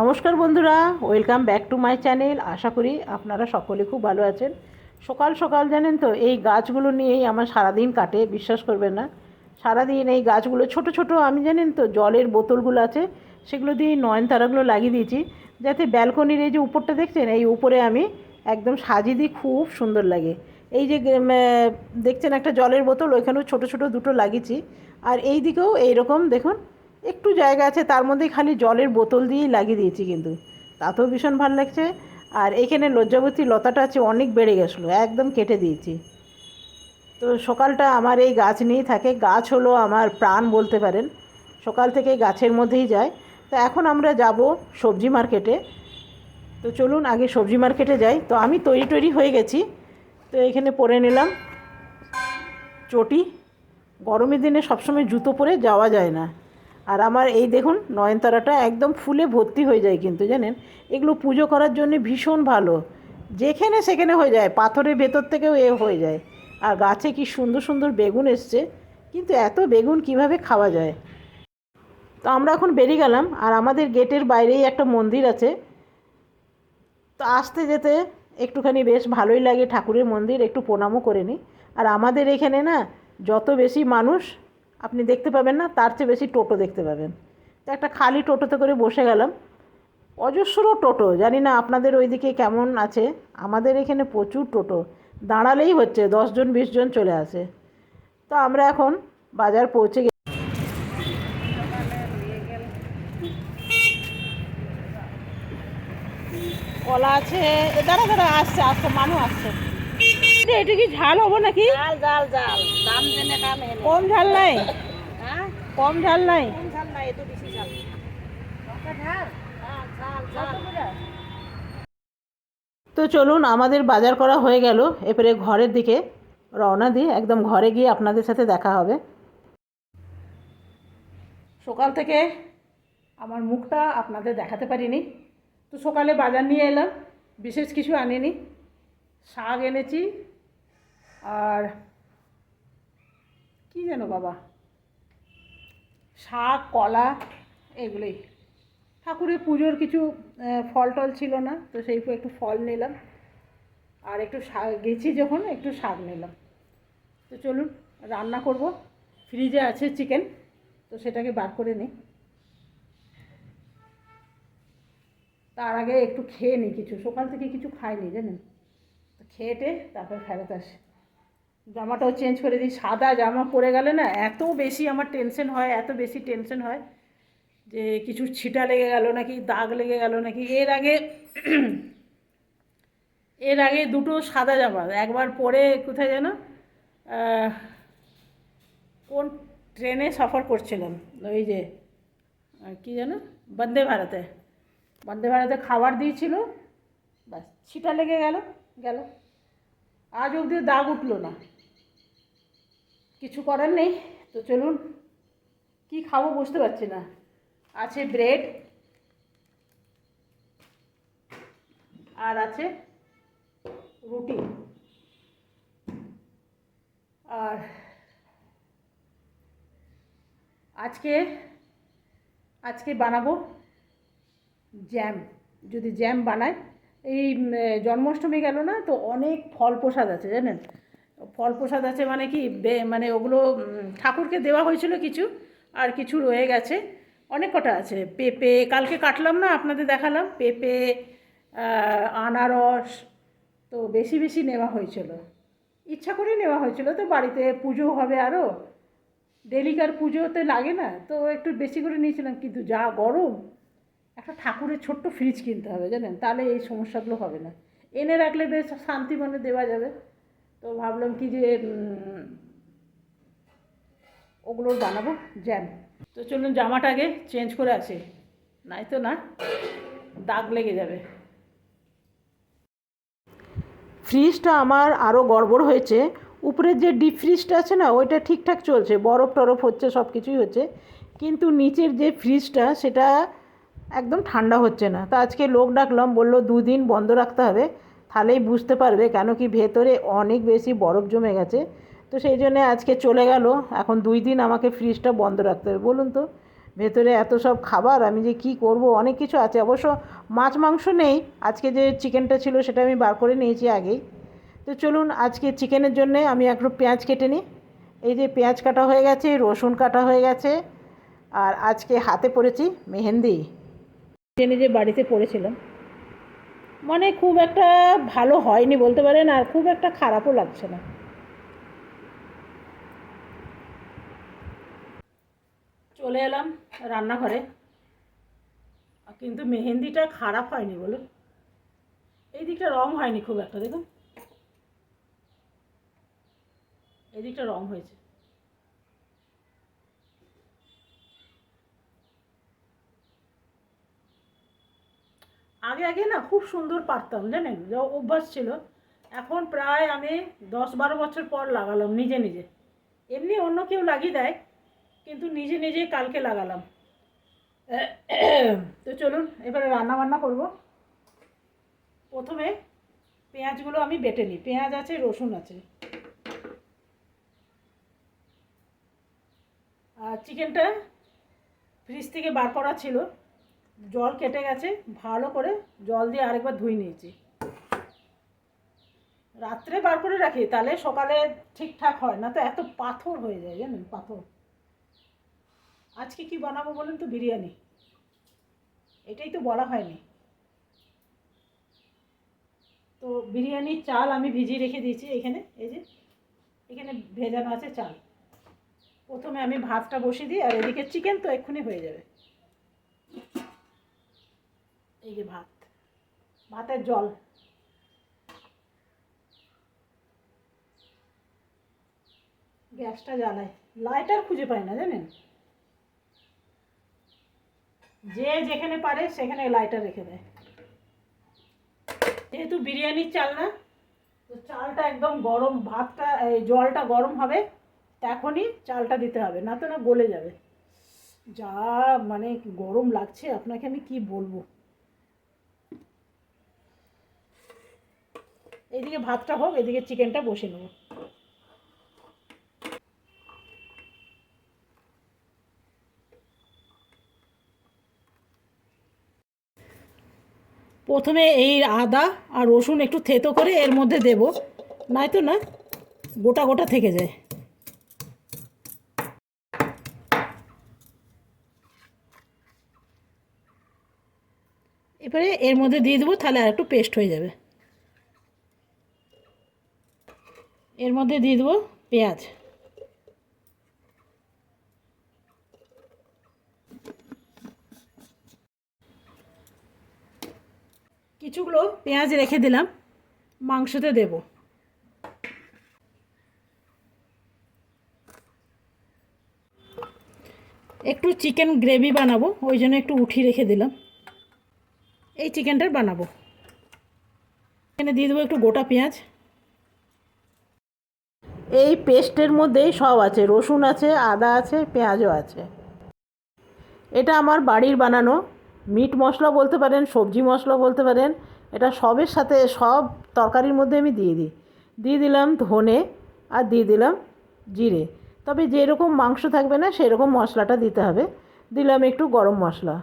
নমস্কার বন্ধুরা, welcome back to my channel. আশা করি আপনারা সকলে খুব ভালো আছেন। সকাল সকাল জানেন তো, এই গাছগুলো নিয়েই আমার সারাদিন কাটে, বিশ্বাস করবেন না। সারাদিন এই গাছগুলো ছোট ছোট, আমি জানেন তো, জলের বোতলগুলো আছে, সেগুলো দিয়ে নয়নতারাগুলো লাগিয়ে দিয়েছি, যাতে ব্যালকনির এই যে উপরটা দেখছেন, এই উপরে আমি একদম সাজিয়ে দিই, খুব সুন্দর লাগে। এই যে দেখছেন একটা জলের বোতল, ওইখানেও ছোট ছোট দুটো লাগিয়েছি। আর এই দিকেও এইরকম, দেখুন একটু জায়গা আছে, তার মধ্যেই খালি জলের বোতল দিয়েই লাগিয়ে দিয়েছি কিন্তু। তাতেও ভীষণ ভালো লাগছে। আর এখানে লজ্জাবতী লতাটা আছে, অনেক বেড়ে গেছিল, একদম কেটে দিয়েছি। তো সকালটা আমার এই গাছ নিয়েই থাকে। গাছ হলো আমার প্রাণ বলতে পারেন। সকাল থেকে গাছের মধ্যেই যায়। তো এখন আমরা যাব সবজি মার্কেটে তো চলুন আগে সবজি মার্কেটে যাই। তো আমি তৈরি তৈরি হয়ে গেছি। তো এখানে পরে নিলাম চটি। গরমের দিনে সবসময় জুতো পরে যাওয়া যায় না। আর আমার এই দেখুন নয়নতারাটা একদম ফুলে ভর্তি হয়ে যায় কিন্তু, জানেন? এগুলো পুজো করার জন্য ভীষণ ভালো। যেখানে সেখানে হয়ে যায়, পাথরের ভেতর থেকেও এ হয়ে যায়। আর গাছে কি সুন্দর সুন্দর বেগুন এসছে, কিন্তু এত বেগুন কীভাবে খাওয়া যায়? তো আমরা এখন বেরিয়ে গেলাম, আর আমাদের গেটের বাইরেই একটা মন্দির আছে। তো আসতে যেতে একটুখানি বেশ ভালোই লাগে ঠাকুরের মন্দির, একটু প্রণামও করে নিই। আর আমাদের এখানে না, যত বেশি মানুষ আপনি দেখতে পাবেন না, তার চেয়ে বেশি টোটো দেখতে পাবেন। তো একটা খালি টোটোতে করে বসে গেলাম। অজস্র টোটো, জানি না আপনাদের ওইদিকে কেমন আছে। আমাদের এখানে প্রচুর টোটো, দাঁড়ালেই হচ্ছে দশজন বিশ জন চলে আসে। তো আমরা এখন বাজার পৌঁছে গেছি কলা আছে দাঁড়া দাঁড়া, আসছে আসছে মানুষ আসছে। এটা কি ঝাল হব নাকি? জাল জাল জাল দাম জেনে হেনে কম ঝাল নাই? হ্যাঁ? কম ঝাল নাই? কোন ঝাল না এত বেশি ঝাল। ঝাল? ঝাল ঝাল। ঝাল? তো চলুন আমাদের বাজার করা হয়ে গেল। এরপরে ঘরের দিকে রওনা দিয়ে একদম ঘরে গিয়ে আপনাদের সাথে দেখা হবে। সকাল থেকে আমার মুখটা আপনাদের দেখাতে পারিনি। তো সকালে বাজার নিয়ে এলাম বিশেষ কিছু আনিনি। শাক এনেছি আর কি যেন বাবা? শাক, কলা, এগুলোই। ঠাকুরের পুজোর কিছু ফল টল ছিল না, তো সেই একটু ফল নিলাম। আর একটু শাক গেছি যখন, একটু শাক নিলাম। তো চলুন, রান্না করব। ফ্রিজে আছে চিকেন, তো সেটাকে বার করে নিই। তার আগে একটু খেয়ে নিই কিছু। সকাল থেকে কিছু খাইনি, জানেন? তো খেয়েটে তারপর ফেরত আসি। জামাটাও চেঞ্জ করে দিই। সাদা জামা পরে গেলে না এত বেশি আমার টেনশন হয়, এত বেশি টেনশন হয় যে কিছু ছিটা লেগে গেল নাকি, দাগ লেগে গেল নাকি। এর আগে এর আগে দুটো সাদা জামা, একবার পরে কোথায় যেন কোন ট্রেনে সফর করছিলাম, ওই যে কি যেন, বন্দে ভারতে। বন্দে ভারতে খাবার দিয়েছিল, ব্যাস, ছিটা লেগে গেল গেল। আজ অবধি দাগ উঠল না। কিছু করার নেই। তো চলুন, কি খাব বুঝতে পারছি না। আছে ব্রেড আর আছে রুটি। আর আজকে আজকে বানাবো জ্যাম যদি জ্যাম বানাই এই জন্মাষ্টমী গেল না, তো অনেক ফল প্রসাদ আছে, জানেন? ফল প্রসাদ আছে মানে কি মানে ওগুলো ঠাকুরকে দেওয়া হয়েছিল কিছু, আর কিছু রয়ে গেছে। অনেক কটা আছে। পেঁপে, কালকে কাটলাম না, আপনাদের দেখালাম। পেঁপে আনারস, তো বেশি বেশি নেওয়া হয়েছিল। ইচ্ছা করেই নেওয়া হয়েছিল, তো বাড়িতে পুজো হবে আরও ডেলিকার পুজোতে লাগে না, তো একটু বেশি করে নিয়েছিলাম, কিন্তু যা গরম। একটা ঠাকুরের ছোট্ট ফ্রিজ কিনতে হবে, জানেন? তাহলে এই সমস্যাগুলো হবে না। এনে রাখলে বেশ শান্তি মনে দেওয়া যাবে। তো ভাবলাম কি যে ওগুলোর বানাবো জ্যাম তো চলুন জামাটা আগে চেঞ্জ করে আসি। নাই তো না, দাগ লেগে যাবে। ফ্রিজটা আমার আরও গড়বড় হয়েছে। উপরের যে ডিপ ফ্রিজটা আছে না, ওইটা ঠিকঠাক চলছে, বরফ টরফ হচ্ছে, সব কিছুই হচ্ছে। কিন্তু নিচের যে ফ্রিজটা সেটা একদম ঠান্ডা হচ্ছে না। তা আজকে লোক ডাকলাম, বলল, দুদিন বন্ধ রাখতে হবে। তাহলেই বুঝতে পারবে কেন কি ভেতরে অনেক বেশি বরফ জমে গেছে। তো সেই জন্য আজকে চলে গেল। এখন দুই দিন আমাকে ফ্রিজটা বন্ধ রাখতে হবে। বলুন তো, ভেতরে এত সব খাবার, আমি যে কি করব? অনেক কিছু আছে। অবশ্য মাছ, মাংস নেই। আজকে যে চিকেনটা ছিল সেটা আমি বার করে নিয়েছি আগেই। তো চলুন, আজকে চিকেনের জন্য আমি একটু পেঁয়াজ কেটে নিই। এই যে পেঁয়াজ কাটা হয়ে গেছে, রসুন কাটা হয়ে গেছে, আর আজকে হাতে পড়েছি মেহেন্দি। নিজে নিজে বাড়িতে পড়েছিলাম। মানে খুব একটা ভালো হয়নি বলতে পারেন, আর খুব একটা খারাপও লাগছে না। চলে এলাম রান্নাঘরে। কিন্তু মেহেন্দিটা খারাপ হয়নি বলুন এই দিকটা রং হয়নি খুব একটা, দেখুন। এই দিকটা রং হয়েছে। আগে আগে না খুব সুন্দর পারতাম, জানেন? যা অভ্যাস ছিল। এখন প্রায় আমি দশ বারো বছর পর লাগালাম, নিজে নিজে। এমনি অন্য কেউ লাগিয়ে দেয়, কিন্তু নিজে নিজে কালকে লাগালাম। তো চলুন, এবারে রান্না বান্না করব। প্রথমে পেঁয়াজগুলো আমি বেটে নিই। পেঁয়াজ আছে, রসুন আছে। আর চিকেনটা ফ্রিজ থেকে বার করা ছিল। জল কেটে গেছে, ভালো করে জল দিয়ে আরেকবার ধুয়ে নিয়েছি। রাত্রে বার করে রাখি, তাহলে সকালে ঠিকঠাক হয়, না তো এত পাথর হয়ে যায়, জানেন, পাথর। আজকে কি বানাবো বলুন তো, বিরিয়ানি। এটাই তো বলা হয়নি। তো বিরিয়ানির চাল আমি ভিজিয়ে রেখে দিয়েছি এখানে, এই যে, এখানে ভেজানো আছে চাল। প্রথমে আমি ভাতটা বসিয়ে দিই, আর এদিকে চিকেন তো এক্ষুনি হয়ে যাবে। এই যে ভাত। ভাতের জল। গ্যাসটা জ্বালায়। লাইটার খুঁজে পাই না, জানেন? যে যেখানে পারে সেখানে লাইটার রেখে দেয়। যেহেতু বিরিয়ানির চাল না, তো চালটা একদম গরম, ভাতটা, এই জলটা গরম হবে তখনই চালটা দিতে হবে, না তো না গলে যাবে। যা মানে গরম লাগছে, আপনাকে আমি কি বলব? এইদিকে ভাতটা হোক, এদিকে চিকেনটা বসে নেব। প্রথমে এই আদা আর রসুন একটু থেতো করে এর মধ্যে দেব। নাই নয়তো না, গোটা গোটা থেকে যায়। এবারে এর মধ্যে দিয়ে দেবো, তাহলে আর একটু পেস্ট হয়ে যাবে। এর মধ্যে দিয়ে দেবো পেঁয়াজ। কিছুগুলো পেঁয়াজ রেখে দিলাম, মাংসতে দেব। একটু চিকেন গ্রেভি বানাবো, ওই জন্য একটু উঠিয়ে রেখে দিলাম। এই চিকেনটার বানাবো। এখানে দিয়ে দেবো একটু গোটা পেঁয়াজ। এই পেস্টের মধ্যেই সব আছে। রসুন আছে, আদা আছে, পেঁয়াজও আছে। এটা আমার বাড়ির বানানো। মিট মশলা বলতে পারেন, সবজি মশলা বলতে পারেন, এটা সবের সাথে সব তরকারির মধ্যে আমি দিয়ে দিই। দিয়ে দিলাম ধনে আর দিয়ে দিলাম জিরে। তবে যেরকম মাংস থাকবে না, সেরকম মশলাটা দিতে হবে। দিলাম একটু গরম মশলা।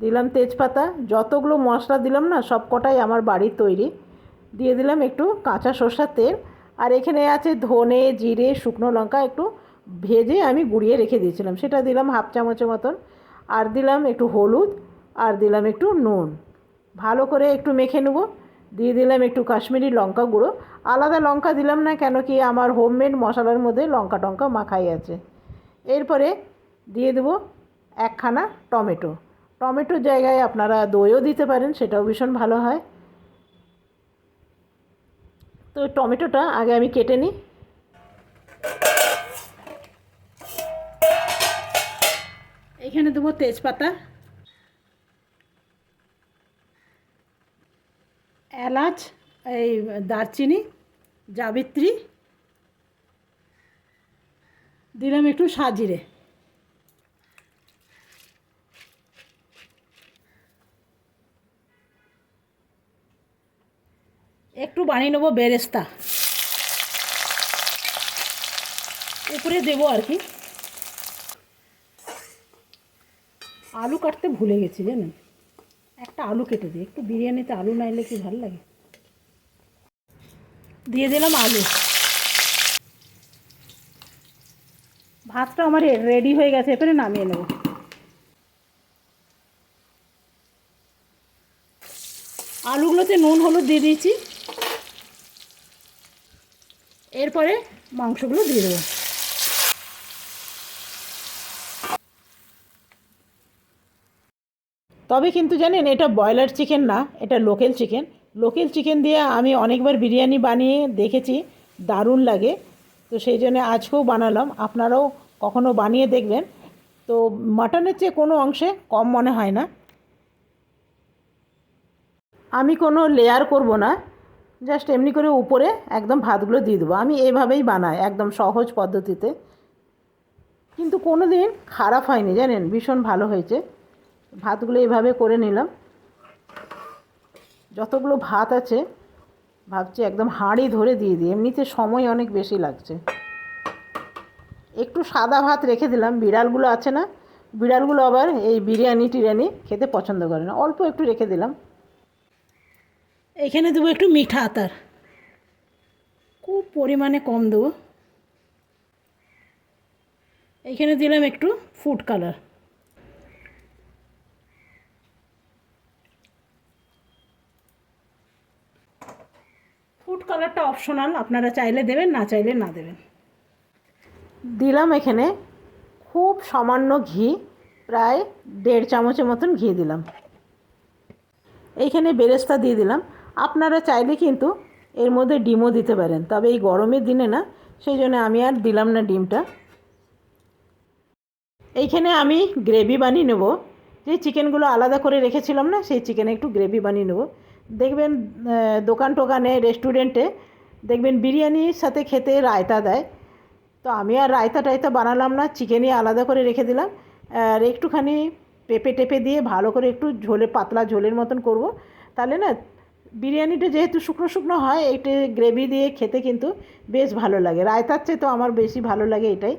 দিলাম তেজপাতা। যতগুলো মশলা দিলাম না সব কটাই আমার বাড়ির তৈরি। দিয়ে দিলাম একটু কাঁচা সর্ষার তেল। আর এখানে আছে ধনে, জিরে, শুকনো লঙ্কা একটু ভেজে আমি গুঁড়িয়ে রেখে দিয়েছিলাম। সেটা দিলাম হাফ চামচের মতন। আর দিলাম একটু হলুদ, আর দিলাম একটু নুন। ভালো করে একটু মেখে নেব। দিয়ে দিলাম একটু কাশ্মীরি লঙ্কা গুঁড়ো। আলাদা লঙ্কা দিলাম না, কেন কি আমার হোমমেড মশলার মধ্যে লঙ্কা টঙ্কা মাখাই আছে। এরপরে দিয়ে দেবো একখানা টমেটো। টমেটোর জায়গায় আপনারা দইও দিতে পারেন, সেটাও ভীষণ ভালো হয়। তো টমেটোটা আগে আমি কেটে নিই। এখানে দেবো তেজপাতা, এলাচ, এই দারচিনি, জাবিত্রী, দিলাম একটু সাজিরে। একটু বানিয়ে নেব বেরেস্তা। উপরে দেবো আর কি। আলু কাটতে ভুলে গেছি জানেন? একটা আলু কেটে দিই। একটু বিরিয়ানিতে আলু না এলে কি ভালো লাগে? দিয়ে দিলাম আলু। ভাতটা আমার রেডি হয়ে গেছে, এবারে নামিয়ে নেব। আলুগুলোতে নুন, হলুদ দিয়ে দিয়েছি। এরপরে মাংসগুলো দিয়ে দেবো। তবে কিন্তু জানেন, এটা ব্রয়লার চিকেন না, এটা লোকেল চিকেন। লোকেল চিকেন দিয়ে আমি অনেকবার বিরিয়ানি বানিয়ে দেখেছি, দারুণ লাগে। তো সেই জন্য আজকেও বানালাম। আপনারাও কখনো বানিয়ে দেখবেন। তো মাটনের চেয়ে কোনো অংশে কম মনে হয় না। আমি কোনো লেয়ার করব না। জাস্ট এমনি করে উপরে একদম ভাতগুলো দিয়ে দেবো। আমি এভাবেই বানাই একদম সহজ পদ্ধতিতে। কিন্তু কোনো দিন খারাপ হয়নি, জানেন? ভীষণ ভালো হয়েছে। ভাতগুলো এভাবে করে নিলাম। যতগুলো ভাত আছে, ভাবছি একদম হাঁড়ি ধরে দিয়ে দিই। এমনিতে সময় অনেক বেশি লাগছে। একটু সাদা ভাত রেখে দিলাম। বিড়ালগুলো আছে না? বিড়ালগুলো আবার এই বিরিয়ানি টিরিয়ানি খেতে পছন্দ করে না। অল্প একটু রেখে দিলাম। এখানে দেবো একটু মিঠা আতার। খুব পরিমাণে কম দেবো। এইখানে দিলাম একটু ফুড কালার। ফুড কালারটা অপশনাল, আপনারা চাইলে দেবেন, না চাইলে না দেবেন। দিলাম এখানে খুব সামান্য ঘি, প্রায় দেড় চামচের মতন ঘি দিলাম। এইখানে বেরেস্তা দিয়ে দিলাম। আপনারা চাইলে কিন্তু এর মধ্যে ডিমও দিতে পারেন। তবে এই গরমের দিনে না, সেই জন্য আমি আর দিলাম না ডিমটা। এইখানে আমি গ্রেভি বানিয়ে নেব। যে চিকেনগুলো আলাদা করে রেখেছিলাম না, সেই চিকেনে একটু গ্রেভি বানিয়ে নেব। দেখবেন দোকান টোকানে, রেস্টুরেন্টে দেখবেন বিরিয়ানির সাথে খেতে রায়তা দেয়। তো আমি আর রায়তা টায়তা বানালাম না, চিকেনই আলাদা করে রেখে দিলাম। আর একটুখানি পেঁপে টেপে দিয়ে ভালো করে একটু ঝোলে, পাতলা ঝোলের মতন করব। তাহলে না বিরিয়ানিটা যেহেতু শুকনো শুকনো হয় এইটা গ্রেভি দিয়ে খেতে কিন্তু বেশ ভালো লাগে। রায়তার চেয়ে তো আমার বেশি ভালো লাগে এটাই।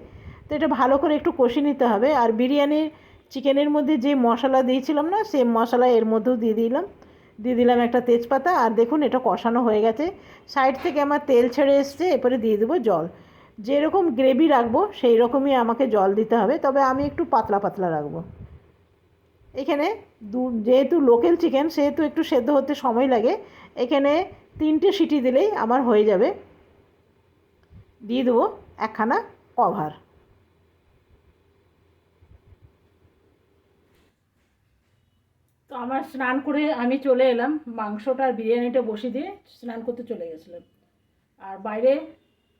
তো এটা ভালো করে একটু কষে নিতে হবে। আর বিরিয়ানির চিকেনের মধ্যে যে মশলা দিয়েছিলাম না সেই মশলা এর মধ্যেও দিয়ে দিলাম। দিয়ে দিলাম একটা তেজপাতা। আর দেখুন, এটা কষানো হয়ে গেছে। সাইড থেকে আমার তেল ছেড়ে এসছে, এরপরে দিয়ে দেবো জল। যেরকম গ্রেভি রাখব সেই রকমই আমাকে জল দিতে হবে। তবে আমি একটু পাতলা পাতলা রাখব। এখানে দু, যেহেতু লোকাল চিকেন সেহেতু একটু সেদ্ধ হতে সময় লাগে, এখানে তিনটে সিটি দিলেই আমার হয়ে যাবে। দিয়ে দেবো একখানা কভার তো আমার স্নান করে আমি চলে এলাম, মাংসটা আর বিরিয়ানিটা বসিয়ে দিয়ে স্নান করতে চলে গেছিলাম। আর বাইরে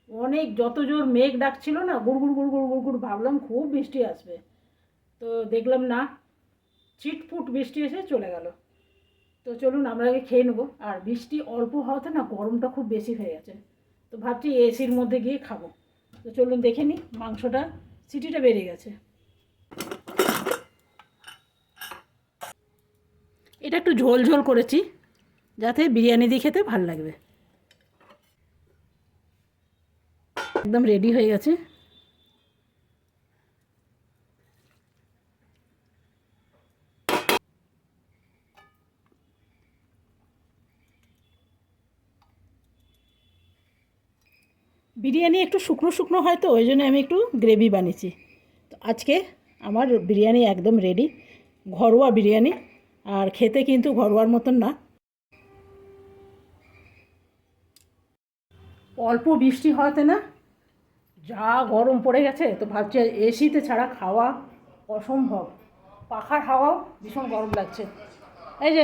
অনেক যত জোর মেঘ ডাকছিল না, গুড় গুড় গুড় গুড় গুড় গুড় ভাবলাম খুব বৃষ্টি আসবে। তো দেখলাম না চিটফুট বৃষ্টি এসে চলে গেল। তো চলুন আমরা আগে খেয়ে নেব। আর বৃষ্টি অল্প হওয়াতে না গরমটা খুব বেশি হয়ে গেছে। তো ভাবছি এসির মধ্যে গিয়ে খাব। তো চলুন দেখে নিই মাংসটা, সিটিটা বেড়ে গেছে। এটা একটু ঝোল ঝোল করেছি, যাতে বিরিয়ানি দিয়ে খেতে ভালো লাগবে। একদম রেডি হয়ে গেছে। বিরিয়ানি একটু শুকনো শুকনো হয় তো, ওই জন্য আমি একটু গ্রেভি বানিয়েছি। তো আজকে আমার বিরিয়ানি একদম রেডি ঘরোয়া বিরিয়ানি, আর খেতে কিন্তু ঘরোয়ার মতন না। অল্প বৃষ্টি হওয়াতে না, যা গরম পড়ে গেছে, তো ভাবছি এসিতে ছাড়া খাওয়া অসম্ভব। পাখার হাওয়াও ভীষণ গরম লাগছে। এই যে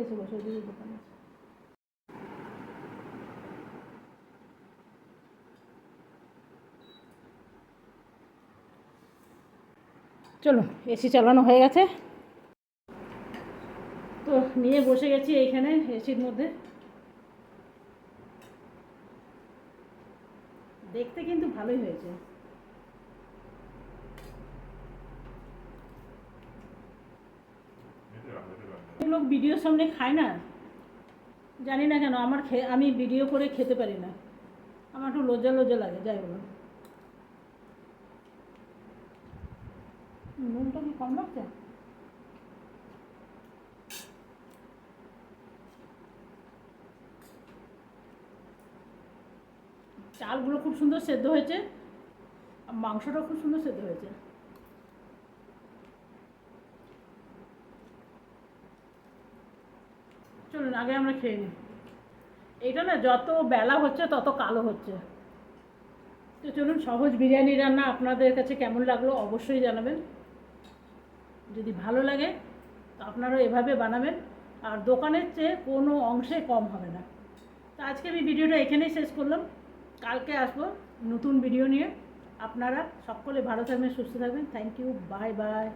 এসে বসে দোকান। আছে। চলো, এসি চালানো হয়ে গেছে। তো নিয়ে বসে গেছি এইখানে এসির মধ্যে। দেখতে কিন্তু ভালোই হয়েছে। লোক ভিডিওর সামনে খায় না। জানি না কেন, আমার আমি ভিডিও করে খেতে পারি না। আমার একটু লজ্জা লজ্জা লাগে, যাই বলো। নুনটা কি কম লাগছে? চালগুলো খুব সুন্দর সেদ্ধ হয়েছে, আর মাংসটাও খুব সুন্দর সেদ্ধ হয়েছে। চলুন, আগে আমরা খেয়ে নিই। এটা না, যত বেলা হচ্ছে, তত কালো হচ্ছে। তো চলুন, সহজ বিরিয়ানি রান্না আপনাদের কাছে কেমন লাগল অবশ্যই জানাবেন। যদি ভালো লাগে আপনারাও এভাবে বানাবেন। আর দোকানের চেয়ে কোনো অংশে কম হবে না। তো আজকে আমি ভিডিওটা এখানেই শেষ করলাম। কালকে আসব নতুন ভিডিও নিয়ে। আপনারা সকলে ভালো থাকবেন, সুস্থ থাকবেন। থ্যাংক ইউ বাই বাই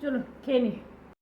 চলুন, খেয়ে নিই।